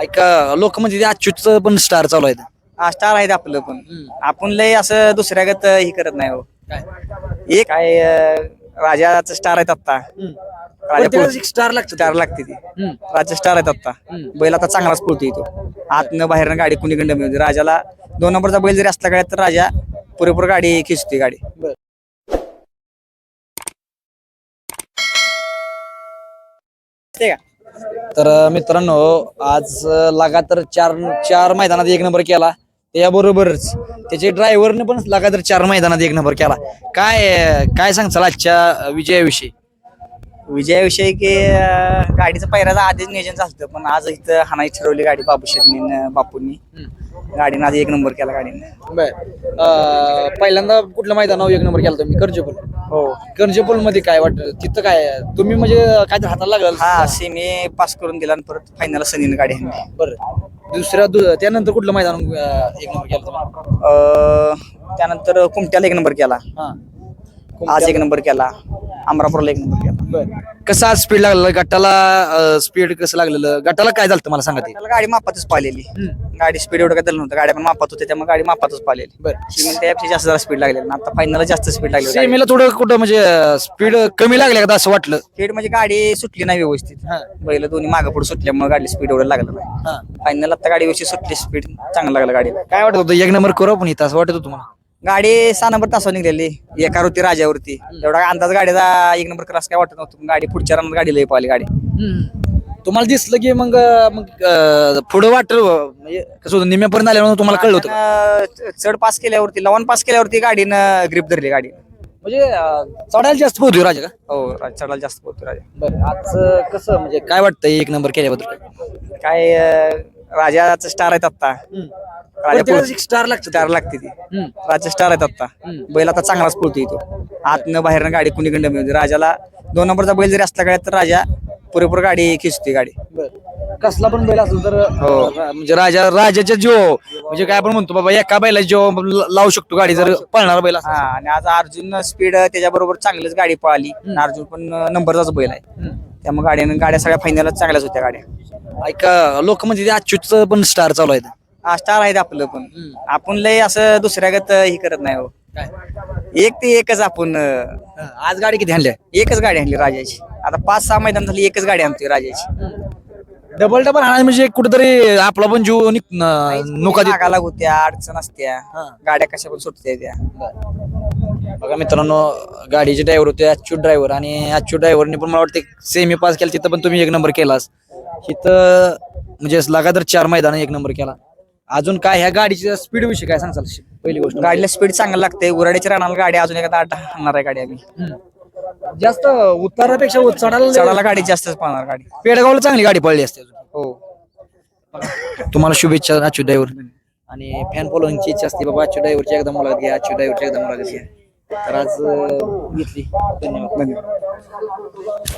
ऐका लोक म्हणजे अच्युतचं पण स्टार चालू आहे हा स्टार आहेत आपलं पण. आपण लय असं दुसऱ्यागत हे करत नाही हो. एक काय अं, राजाचं स्टार आहेत आत्ता. राजा स्टार लागतं स्टार लागते ती. राजा स्टार आहेत आत्ता. बैल आता चांगलाच पळतो येतो आतनं बाहेरनं गाडी कुणी गंड मिळते राजाला दोन नंबरचा बैल जरी असला गाड्यात तर राजा पुरेपूर गाडी खिचते गाडी. ते का? तर मित्रांनो आज लगातार चार चार मैदानात एक नंबर केला. त्याबरोबरच त्याचे ड्रायव्हरने पण लगातार चार मैदानात एक नंबर केला. काय काय सांगचाल आजच्या विजयाविषयी? विजयाविषयी की अं, गाडीचं पहिल्याचं आधीच नियोजन झालं पण आज इथं हाणाई ठरवली गाडी बाबू शेटनी बापूंनी. गाडीनं आज एक नंबर केला गाडीनं. बर. पहिल्यांदा कुठलं मैदानावर एक नंबर केला तुम्ही? कर्जपूल. हो. कर्जपूल मध्ये काय वाटतं? तिथं काय तुम्ही म्हणजे काय तर हाताला लागल हा सेमी पास करून दिला आणि परत फायनल सनीनं गाडी हाणली. बरं. दुसऱ्या दु- त्यानंतर कुठलं मैदान अं, एक नंबर केला तुम्ही? अं, त्यानंतर कुमट्याला एक नंबर केला. हा. आज एक नंबर केला. अमरापूरला एक नंबर केला. कसा स्पीड लागलेला? गटाला स्पीड कसं लागलेलं? गटाला काय झालं मला सांगा ते. त्याला गाडी मापातच पाहिलेली. गाडी स्पीड एवढं काय झालं नव्हतं. गाड्या पण मापात होत्या त्यामुळे गाडी मापातच पाहिलेली. बरं. सिमेंट त्यापेक्षा जास्त जरा स्पीड लागलेली. आता फायनल जास्त स्पीड लागली गाडी. सेमीला थोडं कुठं म्हणजे स्पीड कमी लागले का असं वाटलं? स्पीड म्हणजे गाडी सुटली नाही व्यवस्थित. हा. बैल दोन्ही मागं पुढे सुटल्यामुळे गाडी स्पीड एवढं लागलं नाही. फायनल आता गाडी व्यवस्थित सुटली स्पीड चांगलं लागलं गाडीला. काय वाटत होतं? एक नंबर करू आपण इथं असं वाटत होतं तुम्हाला? गाडी सहा नंबर तासावर निघलेली. एका होती राजावरती एवढा अंदाज गाडीचा एक नंबर क्रॉस काय वाटत नव्हतं. पण गाडी पुढच्या रनात गाडी लई पाहिली गाडी. तुम्हाला दिसलं की मग मग अं, पुढं वाटलं म्हणजे कसं होतं निम्यापर्यंत आल्यावर तुम्हाला कळलं होतं का? अं, चढ पास केल्यावरती लवण पास केल्यावरती गाडीनं ग्रिप धरली गाडी म्हणजे अं, चढायला जास्त पोहोचू राजा का? हो राज- चढायला जास्त पोहोचतो राजा. बरं आज कसं म्हणजे काय वाटतं एक नंबर केल्याबद्दल? काय अं, राजाचं स्टार आहेत आत्ता. राजा स्टार लागतं स्टार लागते ती. हम्म. राजा स्टार आहेत आत्ता. बैल आता चांगलाच पळतो येतो आतनं बाहेरनं गाडी कुणी गंड मिळते राजाला दोन नंबरचा बैल जरी असला गाड्यात तर राजा पुरेपूर गाडी खिचते गाडी. कसला पण बैल असेल तर हो. रा- म्हणजे राजा राजाच्या जीव. म्हणजे काय आपण म्हणतो बाबा एका बैला जीव लावू शकतो गाडी जर पळणार बैल असेल. आणि आज अर्जुन स्पीड त्याच्याबरोबर चांगलीच गाडी पळाली. आणि अर्जुन पण नंबरचाच बैल आहे. त्यामुळे गाड्यानं गाड्या सगळ्या फायनल चांगल्याच होत्या गाड्या. ऐका लोक म्हणजे अच्युतचं पण स्टार चालू आहे हा स्टार आहेत आपलं पण. आपण लय असं दुसऱ्यागत हे करत नाही हो. एक ते एकच आपण अं, आज गाडी किती आणल्या एकच गाडी आणली राजाची. आता पाच सहा मैदान झाली एकच गाडी आणतोय राजाची. डबल डबल हाणायचं म्हणजे कुठेतरी आपला पण जीव निक- न- नुका देत होत्या अडचण असत्या. गाड्या कशा पण सुटत्या त्या. बघा मित्रांनो गाडीचे ड्रायव्हर होते अच्युत ड्रायव्हर आणि अच्युत ड्रायव्हरने पण मला वाटतं सेमी पास केला तिथं पण तुम्ही एक नंबर केलास. तिथं म्हणजे लगातार चार मैदान एक नंबर केला. अजून काय ह्या गाडीच्या स्पीड विषयी काय सांगचाल पहिली गोष्ट गाडीला स्पीड चांगलं लागते. उराड्याच्या रानाला गाडी अजून एखादा आठ आणणार आहे गाडी आम्ही. हम्म. जास्त उतारापेक्षा चढायला चढायला गाडी जास्तच पाहणार गाडी. पेडगावला चांगली गाडी पडली असते अजून. हो. तुम्हाला शुभेच्छा अच्युत ड्रायव्हर. आणि फॅन फॉलोईंगची इच्छा असते बाबा अच्युत ड्रायव्हरची एकदा मुलाखत घ्या अच्युत ड्रायव्हरची एकदा मुलाखत घ्या. तर आज अं, घेतली. धन्यवाद. धन्यवाद.